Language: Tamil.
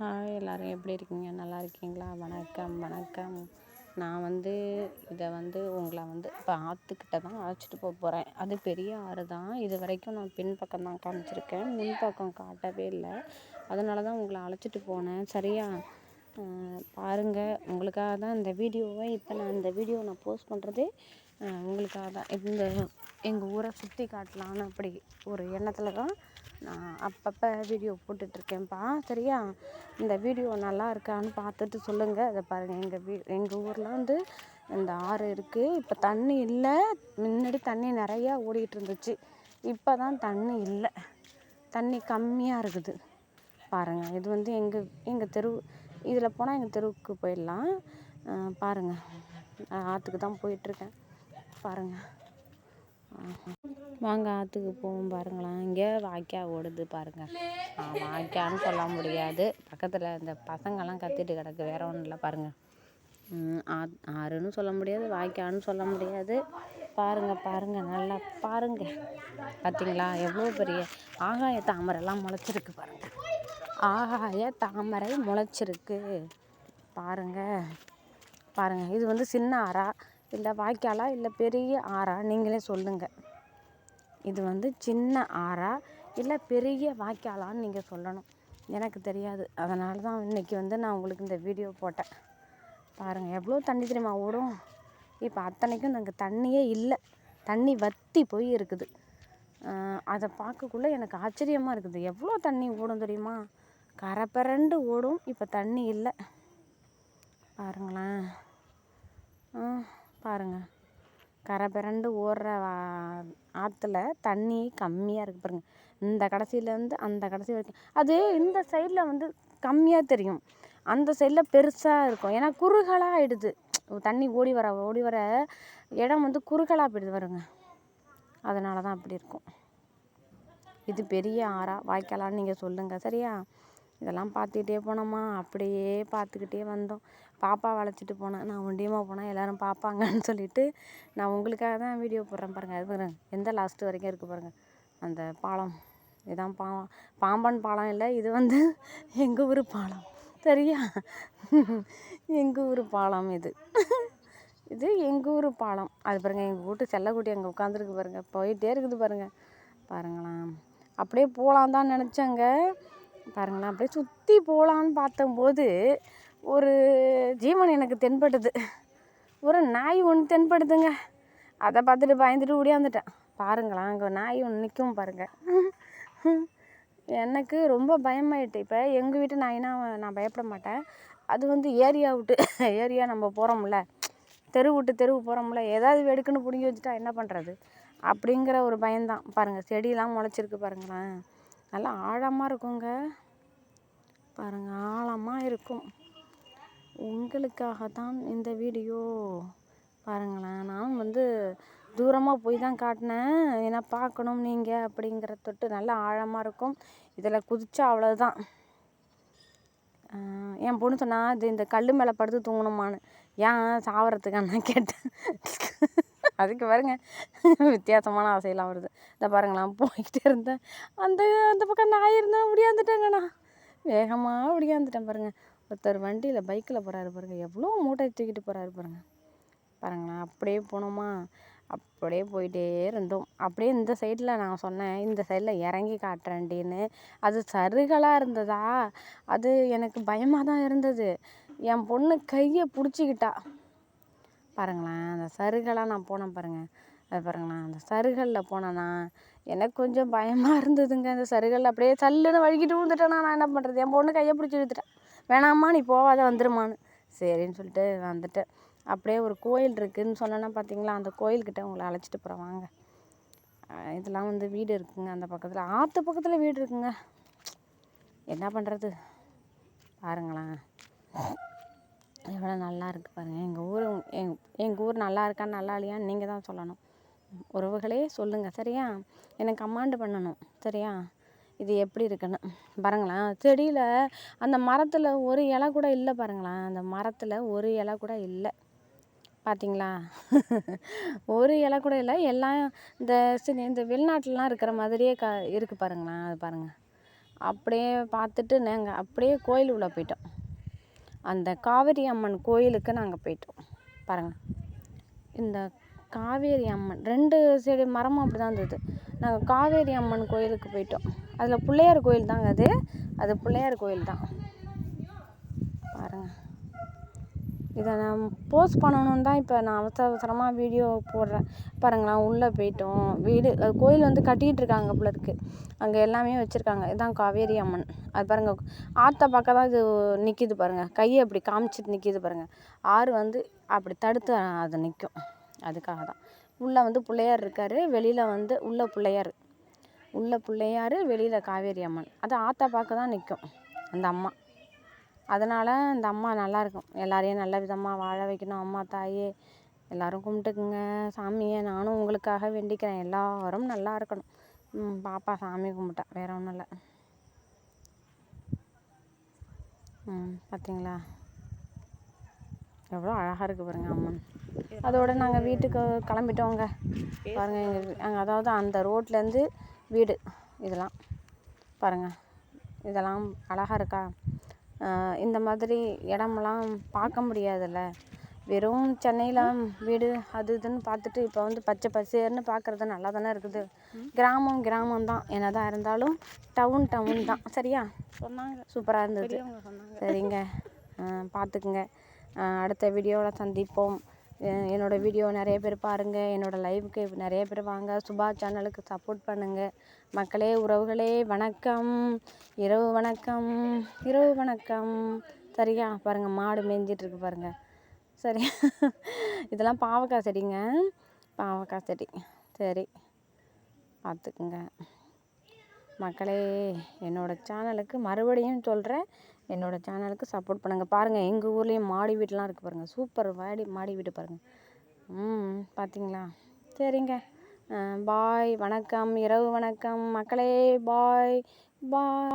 ஹாய் எல்லோரும் எப்படி இருக்கீங்க? நல்லா இருக்கீங்களா? வணக்கம் வணக்கம். நான் வந்து இதை வந்து உங்களை வந்து இப்போ ஆற்றுக்கிட்ட தான் அழைச்சிட்டு போக போகிறேன் அது பெரிய ஆறு தான். இது வரைக்கும் நான் பின்பக்கம் தான் காமிச்சிருக்கேன். முன்பக்கம் காட்டவே இல்லை. அதனால தான் உங்களை அழைச்சிட்டு போனேன். சரியா? பாருங்கள் உங்களுக்காக தான் இந்த வீடியோவை இப்போ நான் இந்த வீடியோ நான் போஸ்ட் பண்ணுறதே உங்களுக்காக தான். இந்த எங்கள் ஊரை சுற்றி காட்டலான்னு அப்படி ஒரு எண்ணத்தில் தான் நான் அப்பப்போ வீடியோ போட்டுட்ருக்கேன்ப்பா. சரியா? இந்த வீடியோ நல்லா இருக்கான்னு பார்த்துட்டு சொல்லுங்கள் அதை பாருங்கள் எங்கள் வீ எங்கள் ஊரில் வந்து இந்த ஆறு இருக்குது இப்போ தண்ணி இல்லை. முன்னாடி தண்ணி நிறையா ஓடிக்கிட்டு இருந்துச்சு இப்போ தான் தண்ணி இல்லை. தண்ணி கம்மியாக இருக்குது. பாருங்கள் இது வந்து எங்கள் எங்கள் தெரு இதில் போனால் எங்கள் தெருவுக்கு போயிடலாம். பாருங்கள் ஆற்றுக்கு தான் போயிட்டுருக்கேன் பாருங்கள் வாங்க ஆற்றுக்கு போவோம் பாருங்களேன். இங்கே வாய்க்கால் ஓடுது பாருங்கள் வாய்க்கான்னு சொல்ல முடியாது. பக்கத்தில் இந்த பசங்கள்லாம் கத்திட்டு கிடக்கு. வேற ஒன்றும் இல்லை பாருங்கள் ஆறுன்னு சொல்ல முடியாது வாய்க்கான்னு சொல்ல முடியாது. பாருங்கள் பாருங்கள் நல்லா பாருங்கள் பார்த்தீங்களா எவ்வளோ பெரிய ஆகாய தாமரைலாம் முளைச்சிருக்கு பாருங்கள் ஆகாய தாமரை முளைச்சிருக்கு. பாருங்கள் பாருங்கள் இது வந்து சின்ன ஆறா? இல்லை வாய்க்காலா? இல்லை பெரிய ஆறா? நீங்களே சொல்லுங்கள் இது வந்து சின்ன ஆறா இல்லை பெரிய வாய்க்காலான்னு நீங்கள் சொல்லணும். எனக்கு தெரியாது. அதனால தான் இன்றைக்கி வந்து நான் உங்களுக்கு இந்த வீடியோ போட்டேன். பாருங்கள் எவ்வளோ தண்ணி தெரியுமா ஓடும்? இப்போ அத்தனைக்கும் நாங்கள் தண்ணியே இல்லை. தண்ணி வற்றி போய் இருக்குது. அதை பார்க்கக்குள்ளே எனக்கு ஆச்சரியமாக இருக்குது. எவ்வளோ தண்ணி ஓடும் தெரியுமா? கரை ஓடும் இப்போ தண்ணி இல்லை. பாருங்களேன். பாருங்கள் கரை பிரண்டு ஓடுற ஆற்றுல தண்ணி கம்மியாக இருக்குது பாருங்கள் இந்த கடைசியிலேருந்து அந்த கடைசி வரைக்கும். அது இந்த சைடில் வந்து கம்மியாக தெரியும். அந்த சைடில் பெருசாக இருக்கும். ஏன்னா குறுகலாக ஆகிடுது தண்ணி ஓடி வர ஓடி வர இடம் வந்து குறுகலாக போயிடுது பாருங்க. அதனால தான் அப்படி இருக்கும். இது பெரிய ஆறா. வாய்க்காலான்னு நீங்கள் சொல்லுங்கள் சரியா? இதெல்லாம் பார்த்துக்கிட்டே போனோமா? அப்படியே பார்த்துக்கிட்டே வந்தோம். பாப்பாவை அழைச்சிட்டு போனேன் நான் ஒண்டியமாக போனால் எல்லோரும் பார்ப்பாங்கன்னு சொல்லிட்டு நான் உங்களுக்காக தான் வீடியோ போடுறேன் பாருங்கள் அது பாருங்கள் எந்த லாஸ்ட்டு வரைக்கும் இருக்குது பாருங்கள் அந்த பாலம். இதான் பாலம் பாம்பன் பாலம் இல்லை இது வந்து எங்கள் ஊர் பாலம். சரியா? எங்கள் ஊர் பாலம் இது. இது எங்கள் ஊர் பாலம். அது பாருங்கள் எங்கள் வீட்டு செல்லக்குட்டி அங்கே உட்காந்துருக்கு பாருங்கள் போயிட்டே இருக்குது பாருங்கள் பாருங்களேன். அப்படியே போகலான் தான் நினச்சேங்க. பாருங்களேன். அப்படியே சுற்றி போகலான்னு பார்த்தம்போது ஒரு ஜீவன் எனக்கு தென்படுது. ஒரு நாய் ஒன்று தென்படுதுங்க. அதை பார்த்துட்டு பயந்துட்டு ஓடியாந்துட்டேன் பாருங்களேன் அங்கே நாய் ஒன்று நிற்கும் பாருங்கள் எனக்கு ரொம்ப பயமாயிட்டு இப்போ எங்கள் வீட்டு நாயினா நான் பயப்பட மாட்டேன். அது வந்து ஏரியா விட்டு ஏரியா நம்ம போகிறோம்ல தெரு விட்டு தெருவு போகிறோம்ல ஏதாவது வெடுக்குன்னு பிடுங்கி வச்சுட்டா என்ன பண்ணுறது அப்படிங்கிற ஒரு பயம்தான். பாருங்கள் செடியெலாம் முளைச்சிருக்கு பாருங்களேன். நல்லா ஆழமாக இருக்குங்க. பாருங்கள் ஆழமாக இருக்கும். உங்களுக்காக தான் இந்த வீடியோ. பாருங்களேன் நான் வந்து தூரமாக போய் தான் காட்டினேன். ஏன்னா பார்க்கணும் நீங்கள் அப்படிங்கிற தொட்டு நல்லா ஆழமாக இருக்கும். இதில் குதிச்சா அவ்வளோதான் என் பொண்ணு சொன்னா இது இந்த கல் மேலே படுத்து தூங்கணுமான்னு. ஏன் சாவறதுக்கான கேட்டேன். அதுக்கு பாருங்க வித்தியாசமான ஆசையெல்லாம் வருது. இந்த பாருங்களேன் போய்கிட்டே இருந்தேன். அந்த அந்த பக்கம் நாய் இருந்தால் முடியாந்துட்டேங்கண்ணா. வேகமாக ஒடியாந்துட்டேன் பாருங்கள் ஒருத்தர் வண்டியில் பைக்கில் போகிறாரு பாருங்கள் எவ்வளோ மூட்டை தூக்கிட்டு போகிறாரு பாருங்கள் பாருங்களேன் அப்படியே போனோமா? அப்படியே போயிட்டே இருந்தோம். அப்படியே இந்த சைடில் நான் சொன்னேன் இந்த சைடில் இறங்கி காட்டுறேன்டின்னு. அது சருகலாக இருந்ததா? அது எனக்கு பயமாக தான் இருந்தது. என் பொண்ணு கையை பிடிச்சிக்கிட்டா. பாருங்களேன் அந்த சருகலாக நான் போனேன் பாருங்கள் அது பாருங்களேன் அந்த சருகலில் போனேன்னா எனக்கு கொஞ்சம் பயமாக இருந்ததுங்க. அந்த சருகல் அப்படியே சல்லுன்னு வழுக்கிட்டு விழுந்துட்டேன்னா நான் என்ன பண்ணுறது என் பொண்ணு கையை பிடிச்சி இழுத்துட்டேன் வேணாம்மா நீ போகாத வந்துருமான்னு. சரின்னு சொல்லிட்டு வந்துட்டேன். அப்படியே ஒரு கோயில் இருக்குதுன்னு சொன்னேன்னா பார்த்தீங்களா அந்த கோயில்கிட்ட உங்களை அழைச்சிட்டு போகிறேன் வாங்க. இதெல்லாம் வந்து வீடு இருக்குங்க அந்த பக்கத்தில். ஆற்று பக்கத்தில் வீடு இருக்குங்க. என்ன பண்ணுறது பாருங்களேன். எவ்வளோ நல்லா இருக்குது பாருங்கள் எங்கள் ஊர் எங் எங்கள் ஊர் நல்லா இருக்கா நல்லா இல்லையான்னு நீங்கள் தான் சொல்லணும். உறவுகளே சொல்லுங்கள் சரியா? எனக்கு கமாண்டு பண்ணணும் சரியா? இது எப்படி இருக்குன்னு பாருங்களேன். செடியில் அந்த மரத்தில் ஒரு இலை கூட இல்லை பாருங்களேன். அந்த மரத்தில் ஒரு இலை கூட இல்லை. பார்த்தீங்களா ஒரு இலை கூட இல்லை. எல்லாம் இந்த இந்த வெளிநாட்டிலலாம் இருக்கிற மாதிரியே க இருக்குது பாருங்களேன் அது பாருங்கள் அப்படியே பார்த்துட்டு நாங்கள் அப்படியே கோயில் உள்ளே போயிட்டோம். அந்த காவேரி அம்மன் கோயிலுக்கு நாங்கள் போயிட்டோம் பாருங்கள் இந்த காவேரி அம்மன். ரெண்டு சைடு மரமும் அப்படி தான் இருந்தது. நாங்கள் காவேரி அம்மன் கோயிலுக்கு போயிட்டோம். அதில் பிள்ளையார் கோயில் தாங்க அது. அது பிள்ளையார் கோயில் தான். பாருங்கள் இதை நான் போஸ்ட் பண்ணணும் தான் இப்போ நான் அவசர அவசரமாக வீடியோ போடுறேன். பாருங்களேன் உள்ளே போயிட்டோம். வீடு அது கோயில் வந்து கட்டிகிட்டு இருக்காங்க போல இருக்கு. அங்கே எல்லாமே வச்சுருக்காங்க. இதுதான் காவேரி அம்மன். அது பாருங்கள் ஆற்றை பார்க்க தான் இது நிற்கிது பாருங்கள் கையை அப்படி காமிச்சிட்டு நிற்கிது பாருங்கள் ஆறு வந்து அப்படி தடுத்து அது நிற்கும் அதுக்காக தான். உள்ளே வந்து பிள்ளையார் இருக்கார் வெளியில் வந்து உள்ள பிள்ளையார். உள்ள பிள்ளையார் வெளியில் காவேரி அம்மன். அது ஆத்தா பார்க்க தான் நிற்கும் அந்த அம்மா. அதனால் அந்த அம்மா நல்லாயிருக்கும் எல்லாரையும் நல்ல விதமாக வாழ வைக்கணும் அம்மா தாயே. எல்லோரும் கும்பிட்டுக்குங்க. சாமியை நானும் உங்களுக்காக வேண்டிக்கிறேன். எல்லோரும் நல்லா இருக்கணும். பாப்பா சாமி கும்பிட்டா. வேற ஒன்றும் இல்லை. ம் பார்த்தீங்களா எவ்வளோ அழகாக இருக்குது பாருங்க அம்மன். அதோட நாங்கள் வீட்டுக்கு கிளம்பிட்டோங்க. பாருங்கள் எங்கள் அங்கே அதாவது அந்த ரோட்லேருந்து வீடு இதெல்லாம். பாருங்கள் இதெல்லாம் அழகாக இருக்கா? இந்த மாதிரி இடமெல்லாம் பார்க்க முடியாதுல்ல. வெறும் சென்னையில் வீடு அது இதுன்னு பார்த்துட்டு இப்போ வந்து பச்சை பசேர்னு பார்க்குறது நல்லா தானே இருக்குது. கிராமம் கிராமம் தான். என்னதான் இருந்தாலும் டவுன் டவுன் தான். சரியா? சொன்னாங்க. சூப்பராக இருந்தது. சரிங்க. பார்த்துக்குங்க. அடுத்த வீடியோவில் சந்திப்போம். என்னோடய என்னோட வீடியோ நிறைய பேர் பாருங்கள் என்னோடய லைவுக்கு நிறைய பேர் வாங்க. சுபா சேனலுக்கு சப்போர்ட் பண்ணுங்கள் மக்களே உறவுகளே வணக்கம். இரவு வணக்கம். இரவு வணக்கம். சரியா? பாருங்கள் மாடு மேய்ஞ்சிட்ருக்கு பாருங்கள் சரி. இதெல்லாம் பாவக்காய் செடிங்க. பாவக்காய் செடி. சரி. பார்த்துக்குங்க. மக்களே என்னோடய சேனலுக்கு மறுபடியும் சொல்கிறேன் என்னோடய சேனலுக்கு சப்போர்ட் பண்ணுங்கள் பாருங்கள் எங்கள் ஊர்லேயும் மாடி வீடுலாம் இருக்குது பாருங்கள் சூப்பர் மாடி மாடி வீடு பாருங்கள் ம் பார்த்தீங்களா சரிங்க. பாய் வணக்கம். இரவு வணக்கம். மக்களே பாய் பாய்